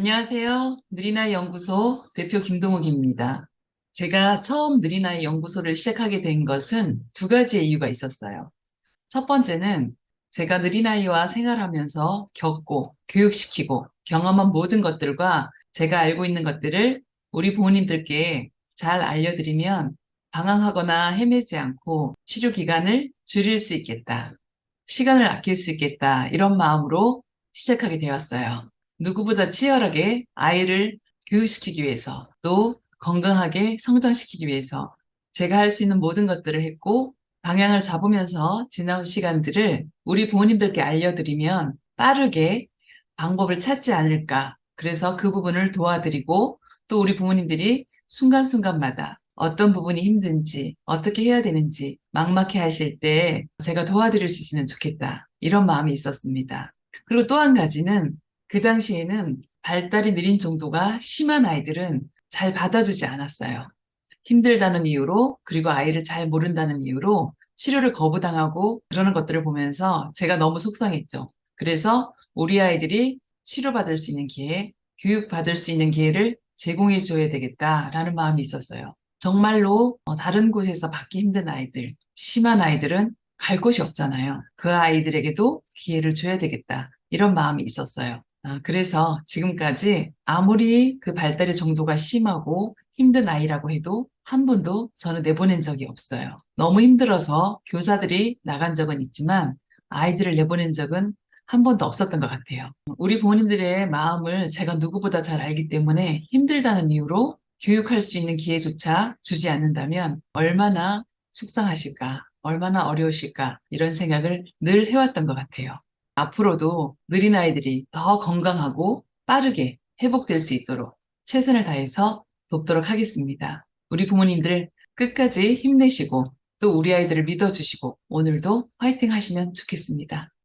안녕하세요. 느리나이 연구소 대표 김동욱입니다. 제가 처음 느리나이 연구소를 시작하게 된 것은 두 가지의 이유가 있었어요. 첫 번째는 제가 느리나이와 생활하면서 겪고 교육시키고 경험한 모든 것들과 제가 알고 있는 것들을 우리 부모님들께 잘 알려드리면 방황하거나 헤매지 않고 치료 기간을 줄일 수 있겠다. 시간을 아낄 수 있겠다. 이런 마음으로 시작하게 되었어요. 누구보다 치열하게 아이를 교육시키기 위해서 또 건강하게 성장시키기 위해서 제가 할 수 있는 모든 것들을 했고 방향을 잡으면서 지나온 시간들을 우리 부모님들께 알려드리면 빠르게 방법을 찾지 않을까. 그래서 그 부분을 도와드리고 또 우리 부모님들이 순간순간마다 어떤 부분이 힘든지 어떻게 해야 되는지 막막해 하실 때 제가 도와드릴 수 있으면 좋겠다. 이런 마음이 있었습니다. 그리고 또 한 가지는 그 당시에는 발달이 느린 정도가 심한 아이들은 잘 받아주지 않았어요. 힘들다는 이유로 그리고 아이를 잘 모른다는 이유로 치료를 거부당하고 그러는 것들을 보면서 제가 너무 속상했죠. 그래서 우리 아이들이 치료받을 수 있는 기회, 교육받을 수 있는 기회를 제공해 줘야 되겠다라는 마음이 있었어요. 정말로 어, 다른 곳에서 받기 힘든 아이들, 심한 아이들은 갈 곳이 없잖아요. 그 아이들에게도 기회를 줘야 되겠다. 이런 마음이 있었어요. 아, 그래서 지금까지 아무리 그 발달의 정도가 심하고 힘든 아이라고 해도 한 번도 저는 내보낸 적이 없어요. 너무 힘들어서 교사들이 나간 적은 있지만 아이들을 내보낸 적은 한 번도 없었던 것 같아요. 우리 부모님들의 마음을 제가 누구보다 잘 알기 때문에 힘들다는 이유로 교육할 수 있는 기회조차 주지 않는다면 얼마나 속상하실까, 얼마나 어려우실까 이런 생각을 늘 해왔던 것 같아요. 앞으로도 느린 아이들이 더 건강하고 빠르게 회복될 수 있도록 최선을 다해서 돕도록 하겠습니다. 우리 부모님들 끝까지 힘내시고 또 우리 아이들을 믿어주시고 오늘도 화이팅 하시면 좋겠습니다.